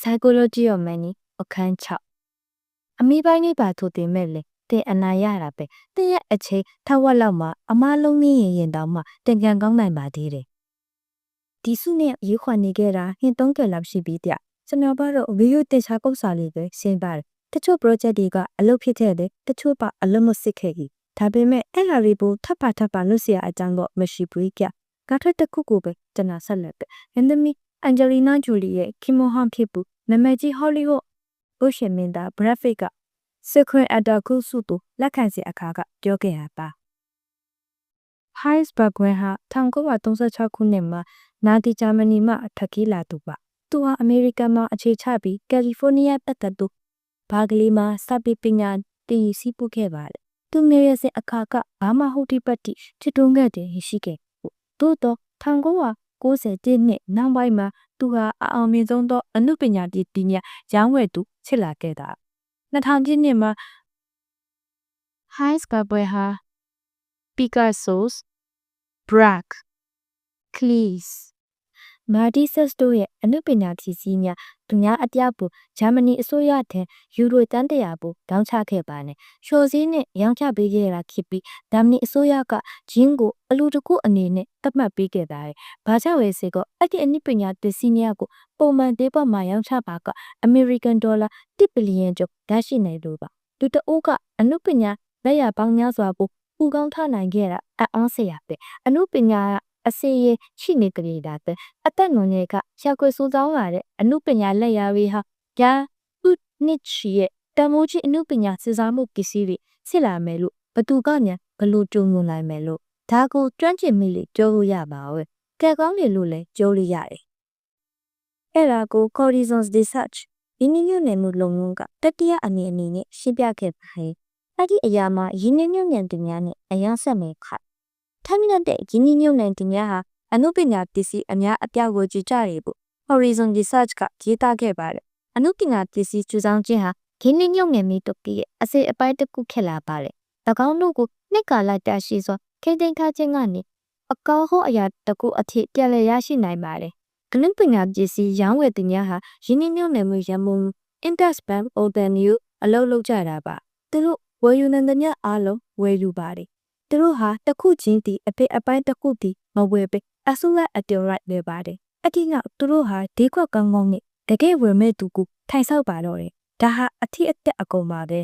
psychology of money အခန်း6အမိပိုင်းလေးပါထိုတင်မဲ့လေတင်အနာရတာပဲတင်ရဲ့အချိန်ထက်ဝက်လောက်မှအမလုံးနေရင်ရင်တောင်မှတင်ကန်ကောင်းနိုင်ပါသေးတယ်ဒီစုနဲ့ရေခွန်နေခဲ့တာဟင်သုံးကလောက်ရှိပြီးတဲ့ကျွန်တော်ကတော့ဗီဒီယိုတင်ချာကုတ်စာလေးပဲရှင်းပါတယ်တချို့ project တွေကအလုပ်ဖြစ်တဲ့တဲ့တချို့ပါအလုပ်မစစ်ခဲ့ကြီးဒါပေမဲ့အဲ့လာလေးပိုထပ်ပါထပ်ပါလွတ်เสียအကြောင်းတော့မရှိဘူးကြကထက်တစ်ခုကိုပဲကျွန်တော်ဆက်လက်တယ်အန်ဒမီ အန်ဂျယ်လီနာဂျူလီရဲ့ကီမိုဟန်ဖြစ်သူနာမည်ကြီးဟောလိဝုဒ်ဘုရှင်မင်းသားဘရက်ဖစ်ကစစ်ခွင်အတာခုစုသူလက်ခံစီအခါကပြောခဲ့ရပါ Heisberg ဝင်ဟာ1936ခုနှစ်မှာနာတီဂျာမနီမှအထက်ကီးလာသူပါသူဟာအမေရိကန်မှာအခြေချပြီးကယ်လီဖိုးနီးယားပတ်သက်သူဘာဂလီမှာစပိပညာတည်ရှိပုခဲ့ပါတယ်သူငယ်ရစဉ်အခါကဘာမဟုတ်တိပတ်တိချစ်တွန်းခဲ့တယ်ရှိခဲ့သို့တော့1900 1961နှစ်နောက်ပိုင်းမှာသူဟာအအောင်မြင်ဆုံးသောအမှုပညာတည်တည်ညာရောင်းဝယ်သူဖြစ်လာခဲ့တာ2000ပြည့်နှစ်မှာ Heinz Garber, Picasso's, Braque, Cleese, မာဒီဆက်တို့ရဲ့အမှုပညာပစ္စည်းများသူများအပြပို့ဂျာမနီအစိုးရထံယူရိုတန်တရာပို့တောင်းချခဲ့ပါနဲ့လျှော်စည်းနဲ့ရောင်းချပေးခဲ့တာဖြစ်ပြီးဂျာမနီအစိုးရကဂျင်းကိုအလူတကူအနေနဲ့သတ်မှတ်ပေးခဲ့ပါတယ်။ဘာကြောင့်လဲဆိုတော့အဲ့ဒီအမှုပညာပစ္စည်းများကိုပုံမှန်ဒေပတ်မှာရောင်းချပါကအမေရိကန်ဒေါ်လာ1ဘီလီယံကျော်ရရှိနေလို့ပါ။လူတအိုးကအမှုပညာလက်ရပေါင်းများစွာကိုပူကောင်းထနိုင်ခဲ့တာအံ့ဩစရာပဲ။အမှုပညာ အစီရရှိနေကြတာတဲ့အသက်နွန်တွေကရှာခွေစူးစောင်းလာတဲ့အမှုပညာလက်ရာတွေဟာယာဥနစ်ချီရဲ့တမိုးကြီးအမှုပညာစစ်စားမှုပစ္စည်းတွေဖြစ်လာမယ်လို့ဘသူကညာဘလို့ကြုံငုံနိုင်မယ်လို့ဒါကိုကျွမ်းကျင်မိလေပြောလို့ရပါဝဲကဲကောင်းလေလို့လည်းပြောလို့ရတယ်အဲ့ဒါကို Horizons Research ဒီနည်းမျိုးနယ်မှုလုံငုံကတတိယအနေအနေနဲ့ရှင်းပြခဲ့ပါတယ်အဲ့ဒီအရာမှာရင်းနှီးမြှုပ်နှံသူများနဲ့အရန်ဆက်မယ်ခတ် ထမ်းမြတ်တဲ့ရင်းနှီးမြှုပ်နှံသူများဟာအနုပညာပစ္စည်းအများအပြားကိုကြည်ကြရဖို့ Horizon Research ကရေးသားခဲ့ပါတယ်အနုပညာပစ္စည်းကျူဆောင်ခြင်းဟာရင်းနှီးမြှုပ်နှံမှုတုတ်ရဲ့အစိအပိုင်းတစ်ခုဖြစ်လာပါတယ်၎င်းတို့ကိုနှစ်ကာလတရှိစွာခိမ့်သိမ်းထားခြင်းကနေအကောဟောအရာတကူအထိပြန်လည်ရရှိနိုင်ပါတယ်။ကလင်ပညာပစ္စည်းရောင်းဝယ်သူများဟာရင်းနှီးမြှုပ်နှံမှုရမုံ Index Bank Open New အလုပ်လုပ်ကြတာပါ။သူတို့ဝယ်ယူနေတဲ့အားလုံးဝယ်ယူပါတယ်။ သူတို့ဟာတစ်ခုချင်းတည်းအပိအပိုင်းတစ်ခုတည်းမဝယ်ပဲအဆုလက်အတူရိုက်ပဲပါတယ်။အတိနောက်သူတို့ဟာဒီခွက်ကောင်းကောင်းနဲ့တကယ်ဝယ်မဲ့သူကိုထိုင်ဆောက်ပါတော့တယ်။ဒါဟာအထီးအတက်အကုန်ပါပဲ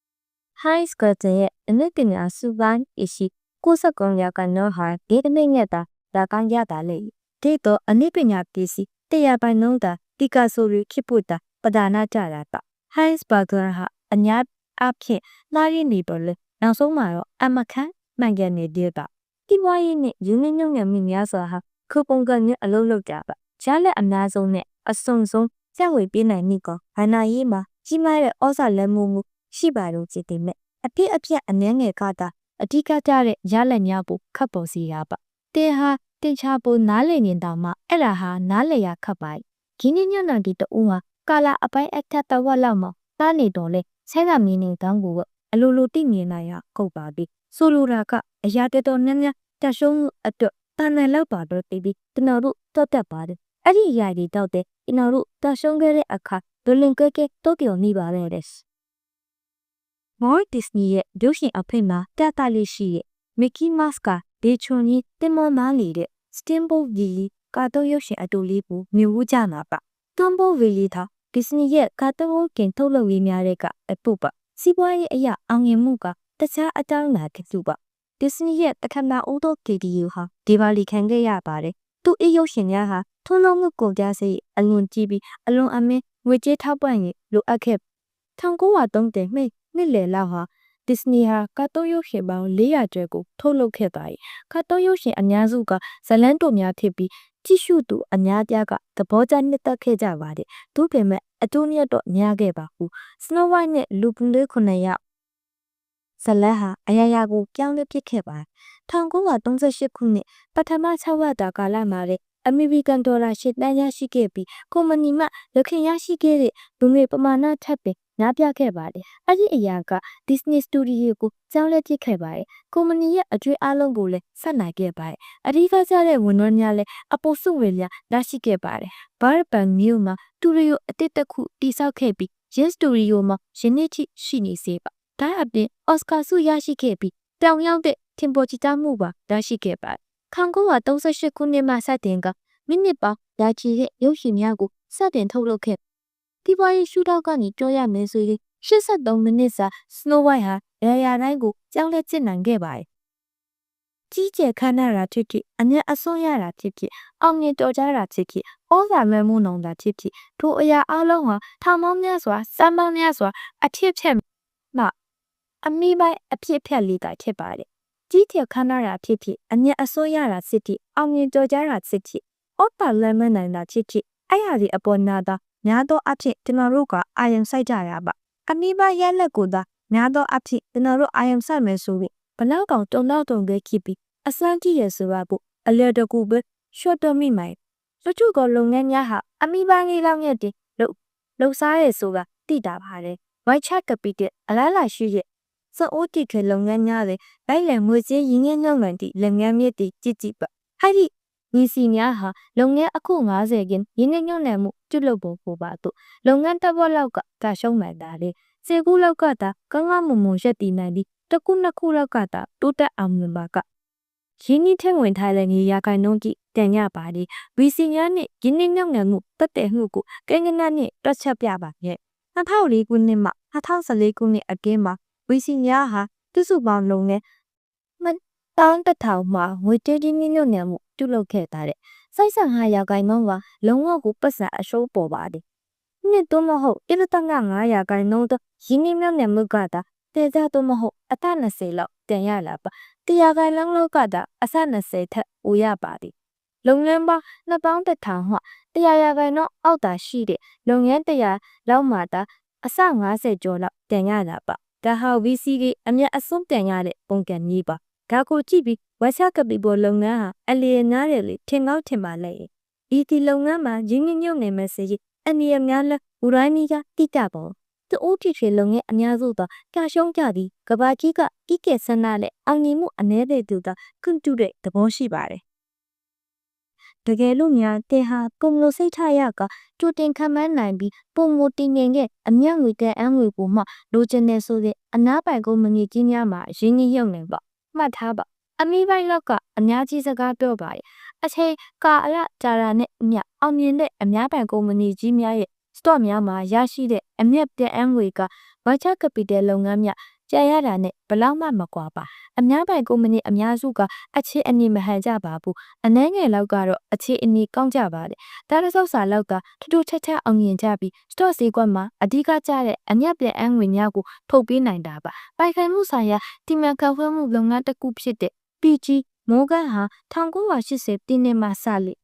။ High School ရဲ့အနုပညာစုပိုင်းအရှိ69ရာခိုင်နှုန်းဟာဒီအနည်းငယ်သာဒါကရတာလေဒီတော့အနည်းပညာပစ္စည်းတရားပိုင်နှုန်းသာတီကာဆိုရီဖြစ်ဖို့တာပဒါနာကြတာပါ Heinz Berger ဟာအညာအဖြစ်နားရည်နေပါလေ နောက်ဆုံးမှာတော့အမခန့်မှန်ကန်နေတဲ့ပါဒီဝါရေးနဲ့ယူနင်းညုံညံမိများစွာဟာခုပုံကနဲ့အလုံးလောက်ကြပါရလက်အများဆုံးနဲ့အစုံဆုံးစက်ဝေပေးနိုင်မိကောဘာနာရေးမှာကြီးမားတဲ့ဩဇာလက်မှုမှုရှိပါတော့ကြည်တယ်မဲ့အဖြစ်အပျက်အနှဲငယ်ကသာအဓိကကြတဲ့ရလက်များဖို့ခတ်ပေါ်စီရပါတင်ဟာတင်ချဖို့နားလည်နေတောင်မှအဲ့ဒါဟာနားလည်ရခတ်ပါဂင်းညညနာဒီတူဟာကာလာအပိုင်းအထက်တဝက်လောက်မှာတားနေတော့လေဆဲကမင်းနေတောင်းကို အလိုလိုတိမြင်နိုင်ရကုတ်ပါပြီဆိုလိုတာကအရာတော်တော်များများတရှုံးအတွက်တန်တယ်လောက်ပါတော့တည်ပြီးကျွန်တော်တို့တောက်တက်ပါတယ်အဲ့ဒီအရာတွေတောက်တဲ့ကျွန်တော်တို့တရှုံးခဲ့တဲ့အခါဒလင်ကဲကဲတိုကီယိုနေပါရဲ့တဲ့မော်ဒစ်နီရဲ့ဒုရှင်အဖေမှာတတ်တလေးရှိရဲ့မီကီမတ်စ်ကဒေချွန်ကြီးတင်မောမားနေတဲ့စတင်ဘိုဗီလီကာတိုရုပ်ရှင်အတူလေးကိုမြူဝကြမှာပါတွန်ဘိုဗီလီသာဒီစနီရဲ့ကာတိုကင်ထုတ်လုပ်ရေးများတဲ့ကအပုပါ စီးပွားရေးအရာအောင်မြင်မှုကတခြားအကြောင်းလာကစုပါဒီစနီရဲ့တခဏအိုးတော့ KDU ဟာဒီပါလီခံခဲ့ရပါတယ်သူအရုပ်ရှင်များဟာထုံးလုံးမှုကုန်ကြစိတ်အလွန်ကြီးပြီးအလွန်အမင်းငွေကြေးထောက်ပံ့ရေးလိုအပ်ခဲ့1930မိနှစ်လယ်လောက်ဟာဒစ္စနီဟာကာတွန်းရုပ်ရှင်ပေါင်း400ကျော်ကိုထုတ်လုပ်ခဲ့ပါတယ်။ကာတွန်းရုပ်ရှင်အများစုကဇလန်းတို့များဖြစ်ပြီး ကြည့်ရှုသူအများပြားကသဘောကျနှစ်သက်ခဲ့ကြပါတယ်။သို့ပေမဲ့အတူမြတ်တော့များခဲ့ပါဘူး။ Snow White နဲ့လူပလေးခုနှစ်ယောက်ဇလန်းဟာအရာရာကိုပြောင်းလဲပစ်ခဲ့ပါတယ်။1938ခုနှစ်ပထမ6ဝတ်တာကာလမှာလေအမေရိကန်ဒေါ်လာရှစ်တန်းရရှိခဲ့ပြီးကုမ္ပဏီမှလက်ခင်ရရှိခဲ့တဲ့လူငွေပမာဏထပ်ပင်ညားပြခဲ့ပါတယ်။အဲ့ဒီအရာက Disney Studio ကိုကြောင်းလဲပစ်ခဲ့ပါတယ်။ကုမ္ပဏီရဲ့အကျွေးအလုံးကိုလည်းဆက်နိုင်ခဲ့ပါတယ်။အဓိကကျတဲ့ဝန်ထမ်းများလည်းအပေါ်စုဝင်များရရှိခဲ့ပါတယ်။ Burbank မြို့မှာတူရီယိုအတစ်တစ်ခုတိစောက်ခဲ့ပြီး Yen Studio မှာယနေ့ထိရှိနေစေပါ။ဒါအပြင် Oscar ဆုရရှိခဲ့ပြီးတောင်ရောက်တဲ့ထင်ပေါ်ကြည်တမှုပါရရှိခဲ့ပါတယ်။1938ခုနှစ်မှစတင်ကမိနစ်ပေါင်းဒါချီတဲ့ရုပ်ရှင်များကိုစတင်ထုတ်လုပ်ခဲ့ ဒီပွားရေးရှုထောက်ကနေပြောရမယ်ဆိုရင်83မိနစ်စာ Snow White ဟာရရတိုင်းကိုကြောင်းလဲကျင့်နိုင်ခဲ့ပါတယ်။ကြီးကျယ်ခမ်းနားတာဖြစ်ဖြစ်အမျက်အစွန်းရတာဖြစ်ဖြစ်အောင်မြင်တော်ကြတာဖြစ်ဖြစ်ဩဇာမဲမှုနှုံတာဖြစ်ဖြစ်ထိုအရာအလုံးဟာထောင်ပေါင်းများစွာစမ်းပေါင်းများစွာအထစ်ဖြက်မှအမိပိုင်းအဖြစ်ဖြက်လေးတာဖြစ်ပါတယ်။ကြီးကျယ်ခမ်းနားတာဖြစ်ဖြစ်အမျက်အစွန်းရတာဖြစ်ဖြစ်အောင်မြင်တော်ကြတာဖြစ်ဖြစ်ဩပါလမ်းမနိုင်တာဖြစ်ဖြစ်အဲ့ရဒီအပေါ်နာတာ များသောအဖြစ်ကျွန်တော်တို့ကအာယုံစိုက်ကြရပါအမိဘရက်လက်ကိုသာများသောအဖြစ်ကျွန်တော်တို့အာယုံစိုက်မယ်ဆိုပြီးဘလောက်ကောင်တုံတော့တုံခဲ့ဖြစ်ပြီးအစမ်းကြည့်ရဆိုတာပို့အလျော်တကူပဲရှော့တော့မိမိုင်တချို့ကလုပ်ငန်းများဟာအမိဘလေးလောက်နဲ့တည်းလှုပ်လှုပ်စားရဲဆိုတာသိတာပါတယ် white chat capital အလားလာရှိရဲ့စေအိုးတိခဲလုပ်ငန်းများတွေလိုက်လံငွေကြေးရင်းငင်းနှုတ်မှန်သည့်လုပ်ငန်းမြစ်တွေကြည့်ကြည့်ပါဟဲ့ဒီ ညီစီများဟာလုပ်ငန်းအခု90ကင်းရင်းနှီးမြှုပ်နှံမှုပြုလုပ်ဖို့ပို့ပါတော့လုပ်ငန်းတစ်ပတ်လောက်ကကရှုံးမှန်တာလေစေကူလောက်ကတာကငါမုံမုံရက်တည်နိုင်ပြီးတစ်ခုနှစ်ခုလောက်ကတာတိုးတက်အောင်မြင်ပါကရင်းနှီးထည့်ဝင်ထားတဲ့နေရာကိုင်နှုန်းကြီးတန်ရပါလေဗီစီညာနဲ့ရင်းနှီးမြှုပ်နှံမှုတက်တဲ့မှုကိုကိန်းကနနဲ့တွက်ချက်ပြပါရဲ့2004ခုနှစ်မှ2014ခုနှစ်အတွင်းမှာဗီစီညာဟာသူစုပေါင်းလုံးနဲ့မတောင်းတထောင်မှာငွေတေးရင်းနှီးမြှုပ်နှံမှုပြုလုပ်ခဲ့တာတဲ့စိုက်ဆံဟာရာခိုင်နှုန်းကလုံးဝကိုပတ်စံအရှုံးပေါ်ပါတယ်နှစ်တော့မဟုတ်အရတငါ9ရာခိုင်နှုန်းတော့ရင်းနှီးမြှုပ်နှံမှုကတာတေကြတော့မဟုတ်အသက်20လောက်တင်ရလာပါတရားခိုင်လုံးလောက်ကတာအဆက်20ထက်ဦးရပါသည်လုပ်ငန်းပေါင်း2000တထောင်ဟတရားရာခိုင်နှုန်းအောက်တာရှိတဲ့လုပ်ငန်းတရားလောက်မှတာအစ90ကျော်လောက်တင်ရလာပါဒါဟာ VC ကအမြတ်အစွန်းတင်ရတဲ့ပုံကံကြီးပါ ဒါကိုကြည့်ပြီးဝက်ဆက်ကပီပေါ်လုပ်ငန်းဟာအလျေနားတယ်လေထင်ကောက်ထင်ပါလေဒီဒီလုပ်ငန်းမှာရင်းနှီးမြှုပ်နှံမယ်ဆိုရင်အနည်းအများလဲဘူရိုင်းနီကတိကျပေါ်သူအိုးတီထွေလုပ်ငန်းအများစုသောကြာရှုံးကြသည်ကဘာကြီးကကိကေဆန္ဒနဲ့အောင်မြင်မှုအ ਨੇ တဲ့သူသာခွင့်ပြုတဲ့သဘောရှိပါတယ်တကယ်လို့များတင်ဟာကုမလို့စိတ်ထရကကြိုတင်ခံမှန်းနိုင်ပြီးပုံမတင်ငင်ကအမျက်ငွေတဲ့အန်းငွေကိုမှလိုချင်နေဆိုတဲ့အနာပိုင်ကုမ္ပဏီကြီးများမှာရင်းနှီးမြှုပ်နှံပါ မှတ်ထားပါအမိပိုင်းလောက်ကအများကြီးစကားပြောပါတယ်အချိန်ကာအလကြာတာနဲ့အမြအောင်မြင်တဲ့အများပိုင်ကုမ္ပဏီကြီးများရဲ့ stock များမှာရရှိတဲ့အမြတ်ပြန်အန်းငွေက venture capital လုပ်ငန်းများ ကြာရတာနဲ့ဘလောက်မှမကွာပါအများပိုင်ကုမ္ပဏီအများစုကအခြေအနေမဟန်ကြပါဘူးအနှဲငယ်လောက်ကတော့အခြေအနေကောင်းကြပါတယ်ဒါရဆောက်စာလောက်ကထထထထအောင်မြင်ကြပြီး stock ဈေးကွက်မှာအဓိကကျတဲ့အမြတ်ပြန်အန်းငွေများကိုထုတ်ပေးနိုင်တာပါပိုင်ခိုင်မှုဆိုင်ရာတီမန်ကဖွင့်မှုလုပ်ငန်းတစ်ခုဖြစ်တဲ့ PG မိုးကန်ဟာ1980ပြည့်နှစ်မှစလေ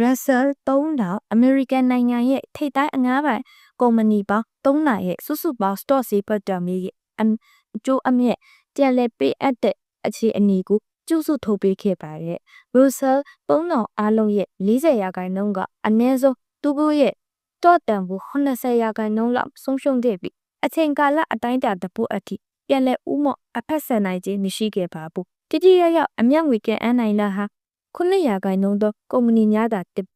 Russell 3000 American နိုင်ငံရဲ့ထိပ်တိုင်းအငားပိုင် ကုမ္ပဏီပေါင်း300ရဲ့စုစုပေါင်း stock ဈေးပတ်တမ်းရဲ့အကျိုးအမြတ်ပြန်လည်ပေးအပ်တဲ့အခြေအနေကိုကျုစုထုတ်ပေးခဲ့ပါတယ်။ Russell 3000အားလုံးရဲ့40ရာခိုင်နှုန်းကအနည်းဆုံးသူတို့ရဲ့တော့တန်ဖို့80ရာခိုင်နှုန်းလောက်ဆုံးရှုံးခဲ့ပြီးအချိန်ကာလအတိုင်းအတာတစ်ပုတ်အထိပြန်လည်ဥမော့အဖက်ဆန်နိုင်ခြင်းမရှိခဲ့ပါဘူး။တိတိယယအမျက်ငွေကဲအန်းနိုင်လာဟာခုနှစ်ရာခိုင်နှုန်းသောကုမ္ပဏီများသာတစ်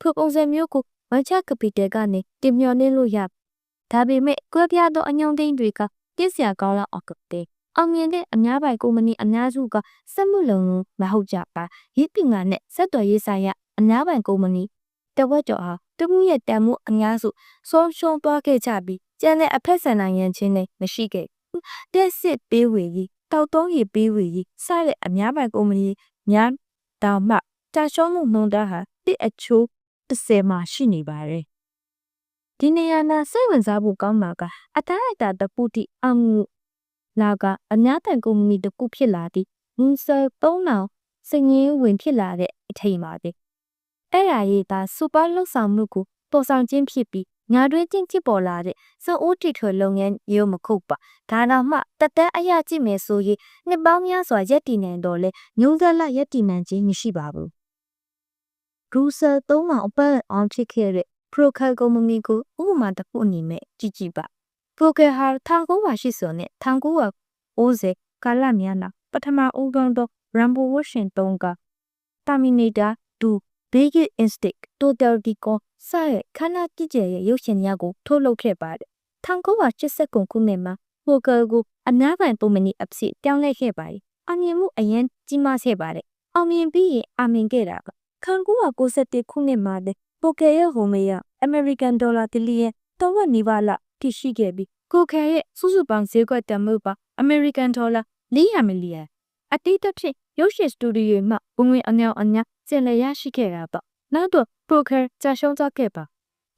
ထိုပုံစံမျိုးကို ဝမ်ချကပီတယ်ကနေတင်မျောနှင်းလို့ရဒါပေမဲ့ကွဲပြားသောအညုံသိန်းတွေကပြည့်စရာကောင်းလောက်အောင်ကတဲ့အောင်မြင်တဲ့အများပိုင်ကုမ္ပဏီအများစုကစက်မှုလုံးလုံးမဟုတ်ကြပါရည်ပညာနဲ့စက်တော်ရေးဆိုင်ရာအများပိုင်ကုမ္ပဏီတဝက်ကျော်ဟာတမှုရဲ့တန်မှုအများစုဆုံးရှုံးသွားခဲ့ကြပြီးကျန်တဲ့အဖက်ဆန်နိုင်ရန်ချင်းနဲ့မရှိခဲ့တက်စစ်ပေးဝေကြီးတောက်သုံးရည်ပေးဝေကြီးစတဲ့အများပိုင်ကုမ္ပဏီများတောင်မှတာရှုံးမှုနှုန်းသားဟာတစ်အချိုး 30မှာရှိနေပါတယ်ဒီနေရာနာစိတ်ဝင်စားဖို့ကောင်းမှာကအတိုင်းအတာတပုတိအောင်မှုလာကအများတန်ကုမ္ပဏီတစ်ခုဖြစ်လာသည်မူဆယ်3000စငင်းဝင်ဖြစ်လာတဲ့အချိန်ပါပဲအဲ့ရာရေးသားစူပါလှုပ်ဆောင်မှုကိုပေါ်ဆောင်ခြင်းဖြစ်ပြီးညာတွင်းချင်းဖြစ်ပေါ်လာတဲ့စအိုးတီထွေလုပ်ငန်းမျိုးမခုတ်ပါဒါတော့မှတက်တန်းအရာကြည့်မယ်ဆိုရင်နှစ်ပေါင်းများစွာရက်တည်နေတော့လဲညုံသက်လက်ရက်တည်မှန်ခြင်းမရှိပါဘူး ဒူဆာသုံးမောင်အပတ်အောင်ဖြစ်ခဲ့တဲ့ Procure ကုမ္ပဏီကိုဥပမာတစ်ခုအနေနဲ့ကြည့်ကြည့်ပါ Procure ဟာ1980နဲ့1990ကာလများနာပထမဦးဆုံးသော Rambo Washington က Terminator 2 Big Instinct Total Recall စတဲ့ခန္ဓာကြည့်ကြရဲ့ရုပ်ရှင်များကိုထုတ်လုပ်ခဲ့ပါတယ်1989ခုနှစ်မှာ Procure ကိုအများပိုင်ပုံမဏီအဖြစ်ပြောင်းလဲခဲ့ပါတယ်အောင်မြင်မှုအရင်ကြီးမားခဲ့ပါတယ်အောင်မြင်ပြီးရင်အောင်မြင်ခဲ့တာက 1991ခုနှစ်မှာလည်း Procure ရဲ့ဟိုမေးရ American Dollar တလီယံတော့ဝက်နီးပါးလောက်တည်ရှိခဲ့ပြီးကိုခဲရဲ့စုစုပေါင်းဈေးကွက်တန်မှုပါ American Dollar 400မီလီယံအတိတ်တစ်ဖြစ်ရုပ်ရှင်စတူဒီယိုမှဝင်ဝင်အမြောင်အများကျင်လည်ရရှိခဲ့တာပေါ့နောက်တော့ Procure ကြာရှုံးသွားခဲ့ပါ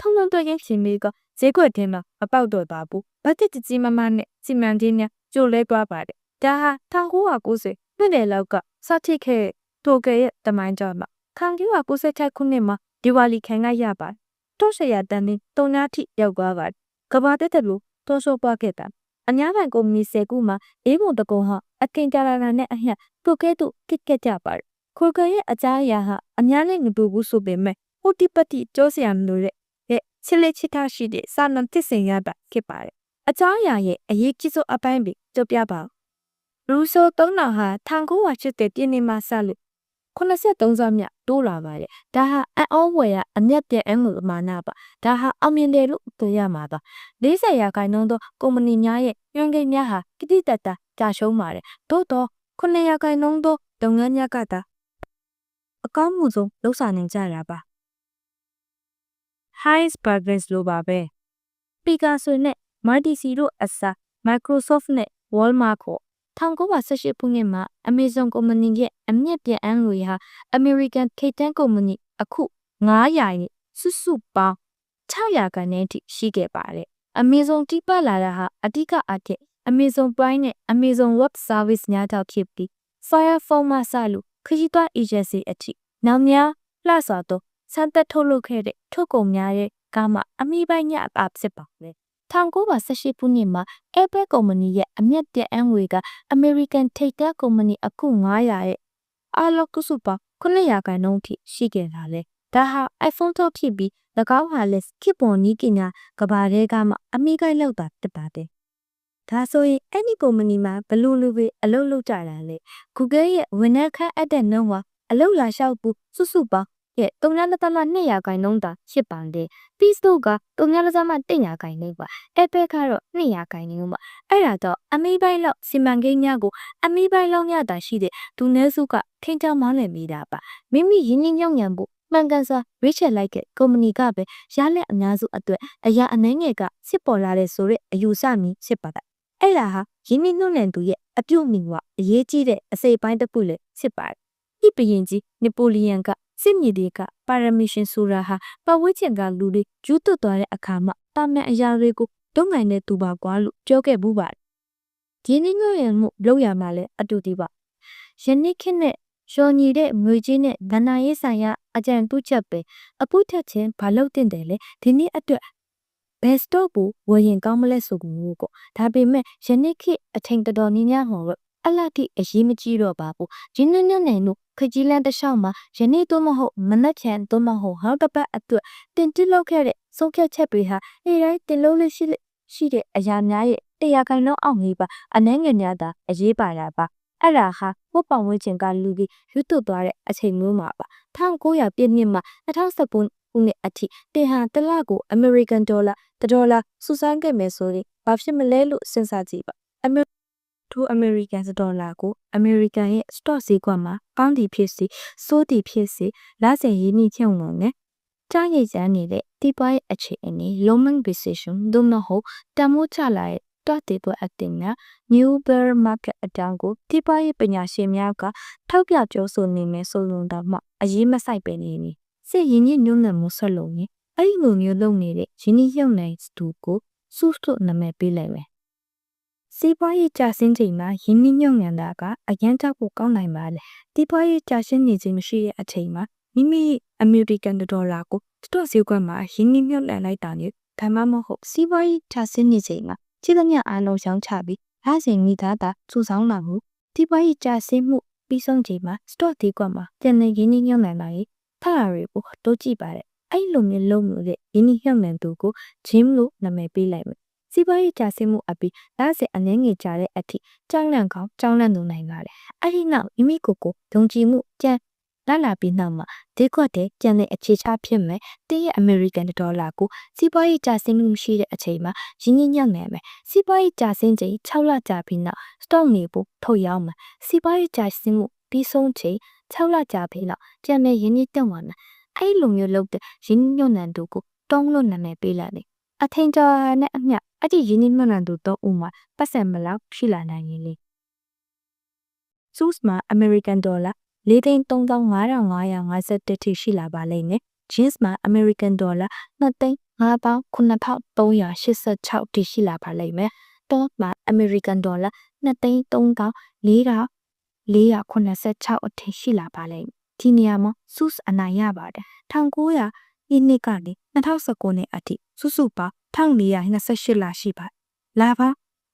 ထုံထုံတွေ့ရင်ရှင်မီကဈေးကွက်ထဲမှာမပေါက်တော့ပါဘူးဘတ်တစ်ကြီးကြီးမမနဲ့စီမံချင်းများကျိုးလဲသွားပါတယ်ဒါဟာ1990နှစ်လယ်လောက်ကစထိခဲ့တိုကယ်ရဲ့တမိုင်းကြောင့်ပါ 1996ခုနှစ်မှာဒီဝါလီခံကရပါတယ်တော့ဆရာတန်တင်တုံနာထိရောက်သွားပါတယ်ကဘာတက်တက်လို့တော့ဆိုပွားခဲ့တာအများပိုင်ကုမ္ပဏီ10ခုမှာအေးပုံတကုံဟာအကင်ကြလာလာနဲ့အဟျက်တိုကဲတို့ကစ်ကက်ကြပါတယ်ခိုကယ်ရဲ့အကြားအရာဟာအများနဲ့မတူဘူးဆိုပေမဲ့ဟိုတီပတိကြောစရာမလိုတဲ့ရဲ့ချစ်လက်ချစ်ထားရှိတဲ့စာနံတစ်စင်ရပါဖြစ်ပါတယ်အကြောင်းအရာရဲ့အရေးကြီးဆုံးအပိုင်းပဲကြပြပါဦးရူဆိုသုံးတော်ဟာ1980ပြည့်နှစ်မှစလို့ 83စောင်းမြတိုးလာပါတယ်ဒါဟာအံ့ဩဖွယ်ရအမျက်ပြဲအမှုအမာနာပါဒါဟာအောင်မြင်တယ်လို့ပြောရမှာပါ40ရာခိုင်နှုန်းသောကုမ္ပဏီများရဲ့ညွှန်ကိန်းများဟာကိတိတတကြာရှုံးပါတယ်သို့တော့9ရာခိုင်နှုန်းသောလုပ်ငန်းများကသာအကောင်းမှုဆုံးလှုပ်ဆောင်နေကြတာပါ highest progress လို့ပါပဲ Picasso နဲ့ Martisi တို့အစား Microsoft နဲ့ Walmart ကို 1918ခုနှစ်မှာ Amazon ကုမ္ပဏီရဲ့အမြင့်ပြည့်အန်းငွေဟာ American ထိပ်တန်းကုမ္ပဏီအခု900ရဲ့စုစုပေါင်း600ခန့်နဲ့ထိရှိခဲ့ပါတယ်။ Amazon တိပတ်လာတာဟာအဓိကအထက် Amazon Prime နဲ့ Amazon Web Service များကြောင့်ဖြစ်ပြီး Firefox မှစလို့ခရီးသွား agency အထိနောက်များလှစွာသောစမ်းသပ်ထုတ်လုပ်ခဲ့တဲ့ထုတ်ကုန်များရဲ့ကားမှအမိပိုင်းညအပဖြစ်ပါတယ် 1918ခုနှစ်မှာ Apple ကုမ္ပဏီရဲ့အမျက်ပြအန်းငွေက American ထိပ်တန်းကုမ္ပဏီအခု900ရဲ့အားလုံးကုစုပေါင်း900ခန့်နှုန်းထိရှိခဲ့တာလေဒါဟာ iPhone ထုတ်ဖြစ်ပြီး၎င်းဟာလည်းခေတ်ပေါ်နီးကညာကဘာတွေကမှအမိကိုက်လောက်တာတက်ပါတယ်ဒါဆိုရင်အဲ့ဒီကုမ္ပဏီမှာဘလူလူပဲအလုပ်လုပ်ကြတာလေ Google ရဲ့ဝန်ထမ်းခန့်အပ်တဲ့နှုန်းဟာအလုပ်လာလျှောက်ဘူးစုစုပေါင်း ရဲ့3.2ရာခိုင်နှုန်းသာရှိပါတယ်။ Peace တို့က3.1ရာခိုင်နှုန်းပါ။ Apple ကတော့2ရာခိုင်နှုန်းပါ။အဲ့ဒါတော့အမီးပိုင်းလောက်စီမံကိန်းများကိုအမီးပိုင်းလောက်များသာရှိတဲ့ဒုနည်းစုကထိန်းချောင်းမောင်းလည်မိတာပါ။မိမိရင်းနှီးမြှုပ်နှံဖို့မှန်ကန်စွာရွေးချယ်လိုက်တဲ့ကုမ္ပဏီကပဲရလက်အများစုအတွက်အရာအနှဲငယ်ကစစ်ပေါ်လာတဲ့ဆိုတဲ့အယူဆမီဖြစ်ပါတယ်။အဲ့ဒါဟာရင်းနှီးမြှုပ်နှံသူရဲ့အပြုတ်မြင်ကအရေးကြီးတဲ့အစိပ်ပိုင်းတစ်ခုလည်းဖြစ်ပါတယ်။ဒီဘရင်ကြီးနီပိုလီယန်က စစ်မြေတွေကပါရမီရှင်ဆိုတာဟာပတ်ဝန်းကျင်ကလူတွေကျူးသွတ်သွားတဲ့အခါမှာတာမန်အရာတွေကိုတုံးငိုင်တဲ့သူပါကွာလို့ပြောခဲ့ဘူးပါတယ်။ဒီနည်းမျိုးရမှုလောက်ရမှာလဲအတူတူပါ။ယနေ့ခေတ်နဲ့ရှော်ညီတဲ့ငွေကြီးနဲ့ဗန္နာရေးဆိုင်ရာအကြံပြုချက်ပဲအပုထက်ချင်းဘာလို့တင်တယ်လဲဒီနေ့အတွက်ဘယ်စတော့ကိုဝယ်ရင်ကောင်းမလဲဆိုကူကိုဒါပေမဲ့ယနေ့ခေတ်အထင်တော်တော်များများဟောတော့ အလတ်ထိအရေးမကြီးတော့ပါဘူးဒီနည်းနည်းနဲ့တို့ခကြီးလန်းတစ်လျှောက်မှာယနေ့သို့မဟုတ်မနက်ဖြန်သို့မဟုတ်ဟောတစ်ပတ်အတွက်တင်တိလောက်ခဲ့တဲ့ဆုံးဖြတ်ချက်တွေဟာနေတိုင်းတင်လို့ရှိရှိတဲ့အရာများရဲ့တရားခိုင်လုံးအောင်ကြီးပါအနှဲငယ်များသာအရေးပါတာပါအဲ့ဒါဟာဘုပ္ပဝင်းကျင်ကလူကြီးရွတ်သွသွားတဲ့အချိန်မျိုးမှာပါ1900ပြည့်နှစ်မှာ2019ခုနှစ်အထိတင်ဟာတစ်လကို American Dollar ဒေါ်လာစုဆောင်းခဲ့မယ်ဆိုရင်ဘာဖြစ်မလဲလို့စဉ်းစားကြည့်ပါ ထို American ဒေါ်လာကို American ရဲ့ stock ဈေးကွက်မှာကောင်းသည်ဖြစ်စေစိုးသည်ဖြစ်စေလစဉ်ရင်းနှီးချုံလုံးနဲ့ကြားရိပ်စမ်းနေတဲ့ဒီပွားရဲ့အခြေအနေ Roman Precision သို့မဟုတ်တမိုးချလာတဲ့တော့တေသွအတင်နဲ့ New Bear Market အတောင်ကိုဒီပွားရဲ့ပညာရှင်များကထောက်ပြပြောဆိုနေမယ်ဆိုလို့တော့မှအရေးမဆိုင်ပဲနေနေစစ်ရင်းနှီးညွှန်းနှံမှုဆက်လုံးရင်အဲ့ဒီလိုမျိုးလုပ်နေတဲ့ရင်းနှီးမြှုပ်နှံသူကိုစုစုနာမည်ပေးလိုက်မယ် စီးပွားရေးကျဆင်းချိန်မှာရင်းနှီးမြှုပ်နှံတာကအရန်တောက်ဖို့ကောင်းနိုင်ပါလေ။ဒီပွားရေးကျဆင်းနေခြင်းမရှိတဲ့အချိန်မှာမိမိအမေရိကန်ဒေါ်လာကိုစတော့ဈေးကွက်မှာရင်းနှီးမြှုပ်နှံလိုက်တာနဲ့ဒါမှမဟုတ်စီးပွားရေးကျဆင်းနေချိန်မှာခြေသမျှအားလုံးရောင်းချပြီးအားစဉ်မိသားတာစုဆောင်လာမှုဒီပွားရေးကျဆင်းမှုပြီးဆုံးချိန်မှာစတော့ဈေးကွက်မှာပြန်လည်ရင်းနှီးမြှုပ်နှံတာရေးဖားရီကိုတိုးကြည့်ပါတယ်အဲ့လိုမျိုးလုံးလို့တဲ့ယင်းနှိမ့်မှန်သူကိုဂျင်းလို့နာမည်ပေးလိုက်မယ် စီးပွားရေးကြာဆင်းမှုအပြီးဒါစအနှင်းငယ်ကြတဲ့အထိကြောင်းလန့်ကောင်းကြောင်းလန့်သူနိုင်ပါတယ်အဲ့ဒီနောက်မိမိကိုယ်ကိုဒုံကြည်မှုကြံလာလာပြီးနောက်မှာဒီကွက်တဲ့ကြံတဲ့အခြေချဖြစ်မယ်တင်းရဲ့ American ဒေါ်လာကိုစီးပွားရေးကြာဆင်းမှုရှိတဲ့အချိန်မှာရင်းနှီးမြှုပ်နှံမယ်စီးပွားရေးကြာဆင်းချိန်6လကြာပြီးနောက် stock နေဖို့ထုတ်ရောင်းမယ်စီးပွားရေးကြာဆင်းမှုပြီးဆုံးချိန်6လကြာပြီးနောက်ကြံမဲ့ရင်းနှီးတက်ဝင်မယ်အဲ့လိုမျိုးလုပ်တဲ့ရင်းနှီးမြှုပ်နှံသူကိုတုံးလို့နာမည်ပေးလိုက်တယ် အထင်ကျော်နဲ့အမျှအဲ့ဒီရင်းနှီးမြှုပ်နှံသူတော့ဥမှာပတ်စံမလောက်ရှိလာနိုင်ရင်လေ SUS မှာ American Dollar 4,3551ထိရှိလာပါလိမ့်မယ်။ Jeans မှာ American Dollar 2,5386ထိရှိလာပါလိမ့်မယ်။ Top မှာ American Dollar 2,3486အထိရှိလာပါလိမ့်မယ်။ဒီနေရာမှာ SUS အနိုင်ရပါတယ်။1900 ဒီနှစ်ကနေ2019နှစ်အထိစုစုပေါင်း1428လရှိပါလာပါ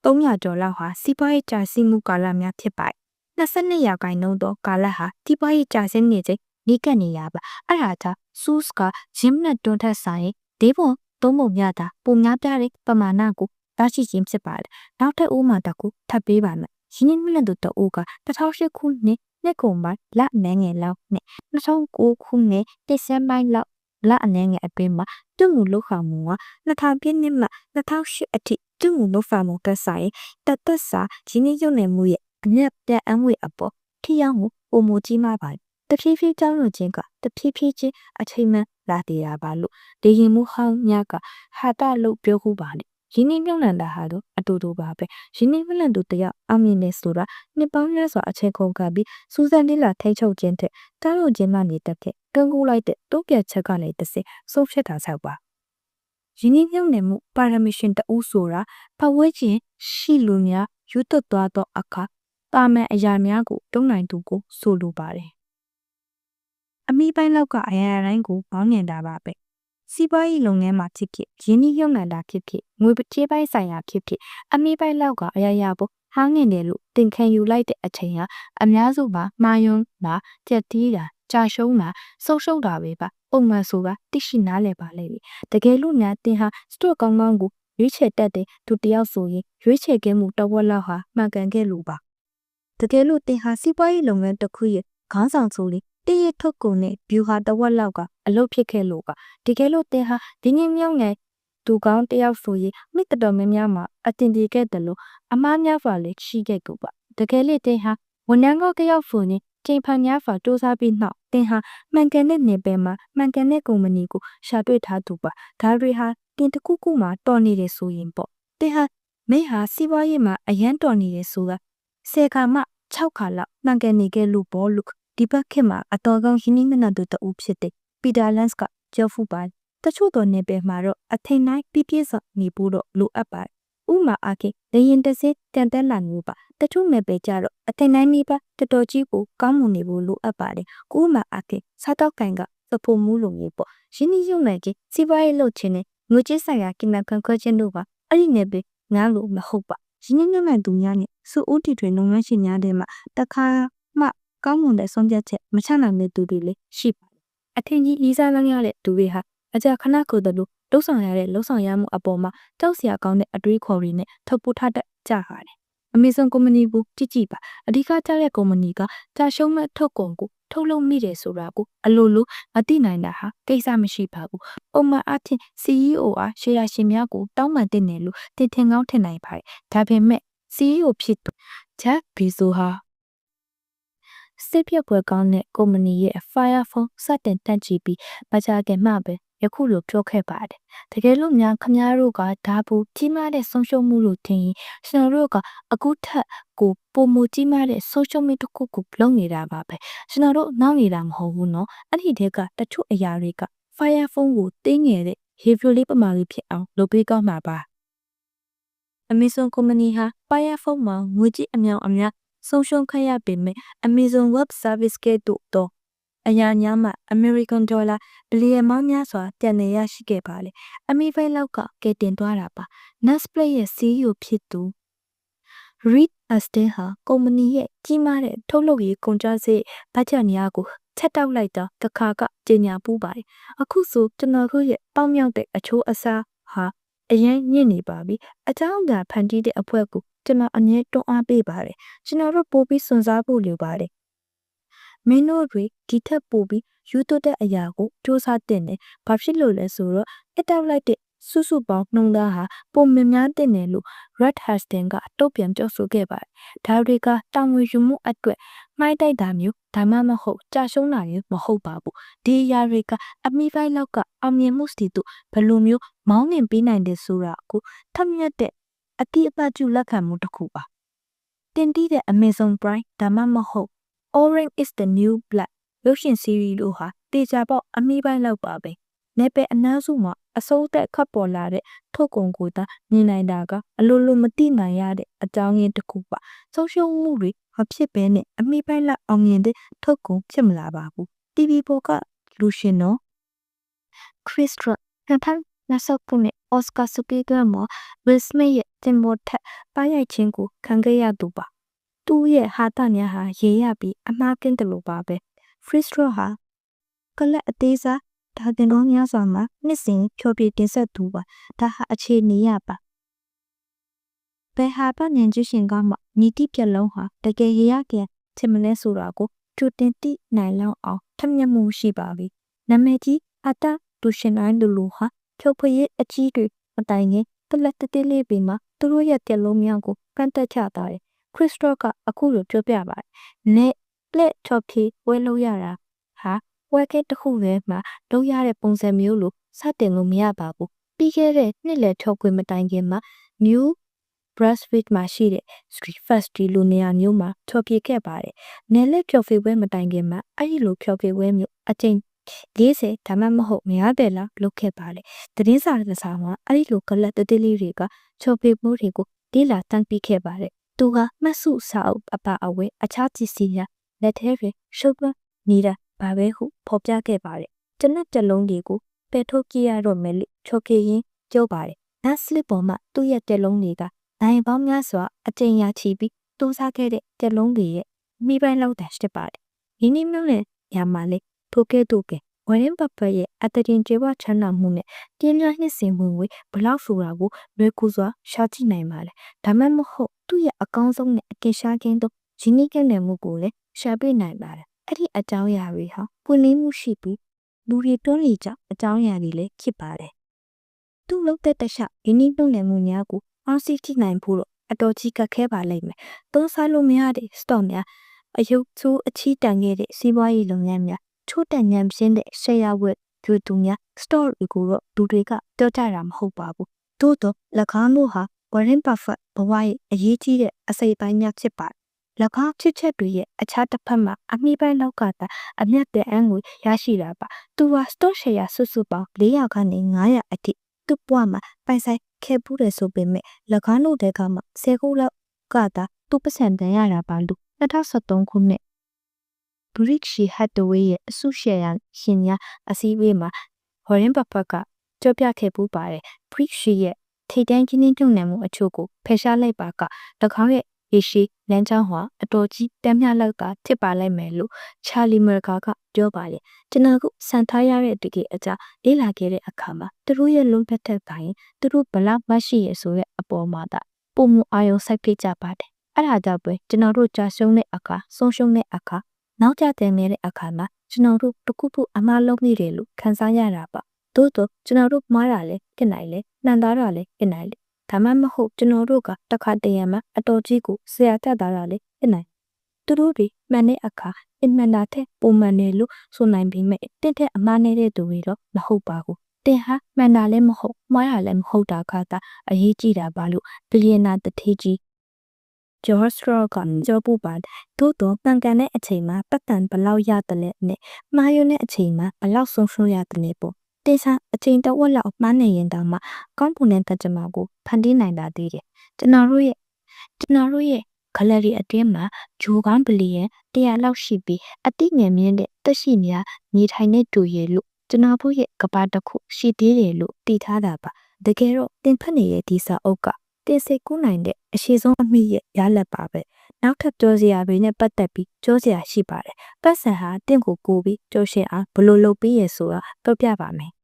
300ကျော်လောက်ဟာစီးပွားရေးကြာစီးမှုကာလများဖြစ်ပါတယ်22ရာခိုင်နှုန်းသောကာလဟာစီးပွားရေးကြာဆင်းနေချိန်နီးကပ်နေရပါအဲ့ဒါကြောင့် SUS ကဂျင်းနဲ့တွန်းထက်ဆိုင်ဒေးဘွန်သုံးပုံများတာပုံများပြတဲ့ပမာဏကိုရရှိခြင်းဖြစ်ပါတယ်နောက်ထပ်ဥမာတစ်ခုထပ်ပေးပါမယ်ရင်းနှီးမြှုပ်နှံသူတအုပ်က2008ခုနှစ်နှစ်ကုန်ပိုင်းလအနေငယ်လောက်နဲ့2009ခုနှစ်ဒီဇင်ဘာလောက် လအနေငယ်အတွင်းမှာတွမှုလောက်ခါမှုက2000ပြည့်နှစ်မှ2008အထိတွမှုလောက်ဖာမှုတက်ဆိုင်တသက်စာရင်းနှီးမြှုပ်နှံမှုရဲ့အမျက်ပြတ်အံငွေအပေါ်ထိရောက်မှုပုံမကြီးမားပါတယ်တဖြည်းဖြည်းကြောင်းလို့ခြင်းကတဖြည်းဖြည်းချင်းအချိန်မှလာတည်ရပါလို့ဒေရင်မှုဟောင်းများကဟာတလို့ပြောခုပါလေ ရင်းနှီးမြှုပ်နှံတာဟာတော့အတူတူပါပဲရင်းနှီးမြှုပ်နှံသူတယောက်အောင်မြင်နေဆိုတာနှစ်ပေါင်းများစွာအချိန်ကုန်ကပြီးစူးစမ်းလေးလာထိချုပ်ခြင်းတဲ့တားလို့ခြင်းမှနေတတ်တဲ့တွန်းကူလိုက်တဲ့တိုးပြတ်ချက်ကလည်းတစ်စစ်ဆုံးဖြတ်တာဆောက်ပါရင်းနှီးမြှုပ်နှံမှုပါရမီရှင်တအူးဆိုတာပတ်ဝဲခြင်းရှိလူများယူသွတ်သွားသောအခါတာမန်အရာများကိုတုံးနိုင်သူကိုဆိုလိုပါတယ်။အမိပိုင်းလောက်ကအရာတိုင်းကိုပေါင်းမြင်တာပါပဲ။ စီးပွားရေးလုပ်ငန်းမှာဖြစ်ဖြစ်ရင်းနှီးမြှုပ်နှံတာဖြစ်ဖြစ်ငွေကြေးပိုင်းဆိုင်ရာဖြစ်ဖြစ်အမိပိုင်းလောက်ကအရာရာပေါ်ဟောင်းငင်တယ်လို့တင်ခံယူလိုက်တဲ့အချိန်ဟာအများစုမှာမှားယွန်းတာကြက်တီးတာကြာရှုံးတာဆုံးရှုံးတာပဲပါပုံမှန်ဆိုတာသိရှိနားလည်ပါလိမ့်မယ်တကယ်လို့များတင်ဟာစတော့ကောင်းကောင်းကိုရွေးချယ်တတ်တဲ့သူတယောက်ဆိုရင်ရွေးချယ်ခဲ့မှုတစ်ဝက်လောက်ဟာမှန်ကန်ခဲ့လို့ပါတကယ်လို့တင်ဟာစီးပွားရေးလုပ်ငန်းတစ်ခုရဲ့ခေါင်းဆောင်ဆိုလေ တည့်ရထုတ်ကုန်နဲ့ view ဟာတစ်ဝက်လောက်ကအလုပ်ဖြစ်ခဲ့လို့ကတကယ်လို့တင်ဟာဒီငင်းမြောင်းငယ်သူကောင်းတယောက်ဆိုရင်မိတတော်များများမှာအတင်ပြေခဲ့တယ်လို့အမားများစွာလည်းရှိခဲ့ကူပါတကယ်လို့တင်ဟာဝန်ထမ်းကောတယောက်ဆိုရင်ချိန်ဖန်များစွာစူးစမ်းပြီးနောက်တင်ဟာမှန်ကန်တဲ့နေပယ်မှာမှန်ကန်တဲ့ကုမ္ပဏီကိုရှာတွေ့ထားသူပါဒါတွေဟာတင်တစ်ခုခုမှာတော်နေတယ်ဆိုရင်ပေါ့တင်ဟာမိဟာစီးပွားရေးမှာအရန်တော်နေတယ်ဆိုတာဆယ်ခါမှ6ခါလောက်မှန်ကန်နေခဲ့လို့ပေါ့လို့ ဒီဘက်ခေတ်မှာအတော်ကောင်းရင်းနှီးမြှုပ်နှံသူတဦးဖြစ်တဲ့ပီတာလန့်စ်ကကြောက်ဖူပါတချို့တော်နေပယ်မှာတော့အထိန်တိုင်းပြပြစောနေဖို့တော့လိုအပ်ပါတယ်ဥမာအားဖြင့်လေရင်တစင်းတန်တက်လာမျိုးပါတချို့မဲ့ပဲကြတော့အထင်တိုင်းမိပါတော်တော်ကြီးကိုကောင်းမွန်နေဖို့လိုအပ်ပါတယ်ကိုဥမာအားဖြင့်စားတော့ကန်ကသဖို့မှုလိုမျိုးပေါ့ရင်းနှီးရုံနိုင်ကြီးစီးပွားရေးလုပ်ခြင်းနဲ့ငွေကြေးဆိုင်ရာကိနခံခွဲခြင်းတို့ပါအဲ့ဒီနဲ့ပဲငားလို့မဟုတ်ပါရင်းနှီးမြှုပ်နှံသူများနဲ့စူဦးတီတွေလုပ်ငန်းရှင်များတဲ့မှာတခါမှ ကောင်းမွန်တဲ့ဆုံးဖြတ်ချက်မချနိုင်တဲ့သူတွေလည်းရှိပါတယ်အထင်ကြီးလေးစားလမ်းရတဲ့သူတွေဟာအကြခဏကိုယ်တလူလှုပ်ဆောင်ရတဲ့လှုပ်ဆောင်ရမှုအပေါ်မှာကြောက်စရာကောင်းတဲ့အတွေးခေါ်တွေနဲ့ထုတ်ပို့ထားတတ်ကြပါတယ်။ Amazon ကုမ္ပဏီကိုကြည့်ကြည့်ပါအဓိကကျတဲ့ကုမ္ပဏီကကြာရှုံးမဲ့ထုတ်ကုန်ကိုထုတ်လုပ်မိတယ်ဆိုတာကိုအလိုလိုမသိနိုင်တာဟာကိစ္စမရှိပါဘူး။ပုံမှန်အားဖြင့် CEO အားရှယ်ယာရှင်များကိုတောင်းပန်တင်တယ်လို့တင်ထင်ကောင်းထင်နိုင်ပါတယ်။ဒါပေမဲ့ CEO ဖြစ်သူ Jeff Bezos ဟာ စစ်ပြက်ပွဲကောင်းတဲ့ကုမ္ပဏီရဲ့ Firephone စတင်တက်ကြည့်ပြီးမကြခင်မှပဲယခုလိုပြောခဲ့ပါတယ်။တကယ်လို့များခမားတို့ကဒါဘူးကြီးမားတဲ့ဆုံးရှုံးမှုလို့ထင်ရင်ကျွန်တော်တို့ကအခုထက်ကိုပုံမကြီးမားတဲ့ဆုံးရှုံးမှုတစ်ခုကိုလုပ်နေတာပါပဲ။ကျွန်တော်တို့နောက်နေတာမဟုတ်ဘူးနော်။အဲ့ဒီတည်းကတချို့အရာတွေက Firephone ကိုတင်းငယ်တဲ့ review လေးပမာလေးဖြစ်အောင်လုပ်ပေးကောင်းမှာပါ။ Amazon ကုမ္ပဏီဟာ Firephone မှာငွေကြေးအမြောင်အများ ဆုံးရှုံးခဲ့ရပေမဲ့ Amazon Web Service ကဲ့သို့သောအရာများမှ American Dollar ဘီလီယံပေါင်းများစွာတန်နေရရှိခဲ့ပါလေ။အမီဖိုင်လောက်ကကဲတင်သွားတာပါ။ Nestle ရဲ့ CEO ဖြစ်သူ Reed Aston ဟာကုမ္ပဏီရဲ့ကြီးမားတဲ့ထုတ်လုပ်ရေးကုန်ကျစရိတ်ဘတ်ဂျက်များကိုချက်တောက်လိုက်တော့တခါကကျညာပူးပါတယ်အခုဆိုကျွန်တော်တို့ရဲ့ပေါင်းမြောက်တဲ့အချိုးအစားဟာ အရင်ညစ်နေပါပြီအကြောင်းအရာဖန်တီးတဲ့အဖွဲကိုကျွန်တော်အမြဲတွန်းအားပေးပါတယ်ကျွန်တော်တို့ပို့ပြီးစွန့်စားဖို့လိုပါတယ်မင်းတို့တွေဒီထက်ပိုပြီးယူသွတ်တဲ့အရာကိုစူးစမ်းတင်တယ်ဘာဖြစ်လို့လဲဆိုတော့အတောက်လိုက်တဲ့ စုစုပေါင်းနှုံသားဟာပုံမြင်များတင်တယ်လို့ Red Hastings ကတုတ်ပြန်ပြောဆိုခဲ့ပါတယ်ဒါတွေကတာဝန်ယူမှုအတွက်မှိုင်းတိုက်တာမျိုးဒါမှမဟုတ်ကြာရှုံးတာမျိုးမဟုတ်ပါဘူးဒီအရာတွေကအမိပိုင်းလောက်ကအောင်မြင်မှုစီတို့ဘယ်လိုမျိုးမောင်းနှင်ပေးနိုင်တယ်ဆိုတာကိုထက်မြက်တဲ့အတိအပကျလက်ခံမှုတစ်ခုပါတင်တီးတဲ့ Amazon Prime ဒါမှမဟုတ် Orange is the New Black ရုပ်ရှင်စီရီတို့ဟာတေချာပေါက်အမိပိုင်းလောက်ပါပဲ နေပယ်အနမ်းစုမှာအစိုးသက်ခတ်ပေါ်လာတဲ့ထုတ်ကုန်ကိုသာမြင်နိုင်တာကအလိုလိုမသိနိုင်ရတဲ့အကြောင်းရင်းတစ်ခုပါဆုံးရှုံးမှုတွေမဖြစ်ဘဲနဲ့အမိပိုင်းလောက်အောင်မြင်တဲ့ထုတ်ကုန်ဖြစ်မလာပါဘူး TV ပေါ်ကလူရှင်နော် Chris Rock 2020ခုနှစ်အော်စကာဆုပေးကမှာ Will Smith ရဲ့တင်ပေါ်ထက်ပါရိုက်ခြင်းကိုခံခဲ့ရသူပါသူ့ရဲ့ဟာတများဟာရေရပြီးအမှားကင်းတယ်လို့ပါပဲ Chris Rock ဟာကလပ်အသေးစား ဒါတင်တော်များစွာမှာနှစ်စဉ်ဖြောပြတင်ဆက်သူပါဒါဟာအခြေအနေရပါဘယ်ဟာပဉ္ဉ္ကျွရှင်ကမှညီတိပြက်လုံးဟာတကယ်ရရကဲချင်မလဲဆိုတာကိုသူတင်တိနိုင်လောက်အောင်ထက်မြက်မှုရှိပါပြီနာမည်ကြီးအတာဒူရှင်အိုင်းလူလူဟာဖြုတ်ဖွေးအကြီးတွေမတိုင်ခင်တလက်တတိလေးပင်မှာသူတို့ရဲ့ပြက်လုံးများကိုကန့်တက်ချတာတယ်ခရစ်စတော့ကအခုလိုပြောပြပါတယ်။နဲ့လက်ချော်ဖြေဝဲလို့ရတာဟာ ဝဲကဲတစ်ခုပဲမှာလုပ်ရတဲ့ပုံစံမျိုးလို့စတင်လို့မရပါဘူး။ပြီးခဲ့တဲ့နှစ်လယ်ထောက်ခွင့်မတိုင်ခင်မှာ New Brunswick မှာရှိတဲ့ Street Factory လိုနေရာမျိုးမှာထော်ပြခဲ့ပါတယ်။နယ်လက်ဖြော်ဖေပွဲမတိုင်ခင်မှာအဲ့ဒီလိုဖြော်ဖေပွဲမျိုးအချိန်40ဒါမှမဟုတ်များတယ်လားလုပ်ခဲ့ပါလေ။သတင်းစာတစ်စာမှာအဲ့ဒီလိုကလပ်တတိလေးတွေကချော်ဖေမှုတွေကိုဒီလာတန်းပြီးခဲ့ပါတယ်။သူကမှတ်စုစာအုပ်အပါအဝင်အခြားပစ္စည်းများလက်ထဲတွင်ရှုပ်ပွနေတာ ဘာပဲဟုဖော်ပြခဲ့ပါတယ်။ကျွန်တ်တလုံးတွေကိုပယ်ထုတ်ကြည့်ရတော့မယ်လို့ချော်ကေရင်ပြောပါတယ်။နတ်စလစ်ပေါ်မှာသူ့ရဲ့တက်လုံးတွေကနိုင်ပေါင်းများစွာအကျဉ်းရချီပြီးတူးစားခဲ့တဲ့တက်လုံးတွေရဲ့မိပိုင်းလောက်တန်ရှိပါတယ်။ဒီနေ့မျိုးနဲ့ညမှာလေထိုကဲ့သို့ကဲဝရင်ပပရဲ့အတရင်ကျေဝချမ်းသာမှုနဲ့ပြင်းပြနှစ်စင်ဝင်ဝေးဘလောက်ဆိုတာကိုလွယ်ကူစွာရှာကြည့်နိုင်ပါလေ။ဒါမှမဟုတ်သူ့ရဲ့အကောင်းဆုံးနဲ့အကင်ရှားကင်းသောရင်းနှီးကဲ့နယ်မှုကိုလည်းရှာပြနိုင်ပါတယ်။ အဲ့ဒီအကြောင်းအရာတွေဟာပွင့်လင်းမှုရှိပြီးလူတွေတွန်းနေကြအကြောင်းအရာတွေလည်းဖြစ်ပါတယ်။သူ့လုံးသက်တခြားရင်းနှီးနှုတ်နယ်မှုများကိုအောင်စီကြည့်နိုင်ဖို့တော့အတော်ကြီးကခဲပါလိမ့်မယ်။သုံးစားလို့မရတဲ့ stock များအယုတ်ချိုးအချီးတန်ခဲ့တဲ့စီးပွားရေးလုပ်ငန်းများချိုးတန်ညံပြင်းတဲ့ share ဝက်သူသူများ story ကိုတော့လူတွေကပြောကြတာမဟုတ်ပါဘူး။သို့တော့၎င်းတို့ဟာ Warren Buffett ဘဝရဲ့အရေးကြီးတဲ့အစိပ်ပိုင်းများဖြစ်ပါတယ်။၎ င်းဖြစ်ချက်တွေရဲ့အခြားတစ်ဖက်မှာအမိပိုင်းလောက်ကသာအမျက်တဲ့အန်းကိုရရှိတာပါ။သူဟာ stock share စုစုပေါင်း400ကနေ900အထိသူ့ဘဝမှာပိုင်ဆိုင်ခဲ့ပူးတယ်ဆိုပေမဲ့၎င်းတို့တဲကမှ10ခုလောက်ကသာသူ့ပတ်စံတန်ရတာပါလို့2023ခုနှစ် Berkshire Hathaway ရဲ့အစုရှယ်ယာရှင်များအစည်းအဝေးမှာ Warren Buffett ကကြောပြခဲ့ပူးပါတယ် Berkshire ရဲ့ထိတ်တန့်ချင်းချင်းညှို့နှံမှုအချို့ကိုဖယ်ရှားလိုက်ပါက၎င်းရဲ့ ရေရှိလမ်းကြောင်းဟာအတော်ကြီးတမ်းမြလောက်ကဖြစ်ပါလိုက်မယ်လို့ Charlie Munger ကပြောပါတယ်ကျွန်တော်ကစံထားရတဲ့တကယ်အကြလေးလာခဲ့တဲ့အခါမှာသူတို့ရဲ့လုံးသက်သက်တိုင်းသူတို့ဘလောက်မရှိရဆိုတဲ့အပေါ်မှာဒါပုံမအာရုံစိုက်ပြကြပါတယ်အဲ့ဒါကြောင့်ပဲကျွန်တော်တို့ကြာရှုံးတဲ့အခါဆုံးရှုံးတဲ့အခါနောက်ကျတဲ့နေတဲ့အခါမှာကျွန်တော်တို့တခုခုအမှားလုပ်နေတယ်လို့ခံစားရတာပါသို့တော့ကျွန်တော်တို့မှားတာလဲဖြစ်နိုင်လဲနှံသားတာလဲဖြစ်နိုင်လဲ ဒါမှမဟုတ်ကျွန်တော်တို့ကတခါတရံမှာအတော်ကြီးကိုဆရာတက်တာလဲဖြစ်နိုင်သူတို့ဒီမှန်တဲ့အခါအင်မန်တာတဲ့ပုံမှန်တယ်လို့ဆိုနိုင်ပေမဲ့တင့်တဲ့အမှားနေတဲ့သူတွေတော့မဟုတ်ပါဘူးတင်ဟာမှန်တာလည်းမဟုတ်မှားရလည်းမဟုတ်တာကသာအရေးကြီးတာပါလို့ဘီလီယံနာတထေးကြီးဂျော့စထရောကကြောပူပါသို့တော့ပန်ကန်တဲ့အချိန်မှာပတ်တန်ဘလောက်ရတယ်လဲနဲ့မှားယွင်းတဲ့အချိန်မှာဘလောက်ဆုံးရှုံးရတယ်လဲပေါ့ တေချာအချိန်တဝက်လောက်မှားနေရင်တောင်မှကောင်းပုံနဲ့တကြမှာကိုဖန်တီးနိုင်တာသေးတယ်ကျွန်တော်တို့ရဲ့ကျွန်တော်တို့ရဲ့ gallery အတွင်းမှာဂျိုကောင်းဘလီယံ100လောက်ရှိပြီးအတိငယ်မြင့်တဲ့တက်ရှိများနေထိုင်တဲ့တူရည်လို့ကျွန်တော်တို့ရဲ့ကဘာတစ်ခုရှိသေးတယ်လို့တည်ထားတာပါတကယ်တော့တင်ဖက်နေတဲ့ဒီစာအုပ်က တင်စိတ်ကူးနိုင်တဲ့အရှိဆုံးအမိရဲ့ရလက်ပါပဲနောက်ထပ်ပြောစရာတွေနဲ့ပတ်သက်ပြီးပြောစရာရှိပါတယ်ပတ်စံဟာတင့်ကိုကိုပြီးကြောရှင်အားဘလို့လုပ်ပြီးရဆိုတာပြောပြပါမယ်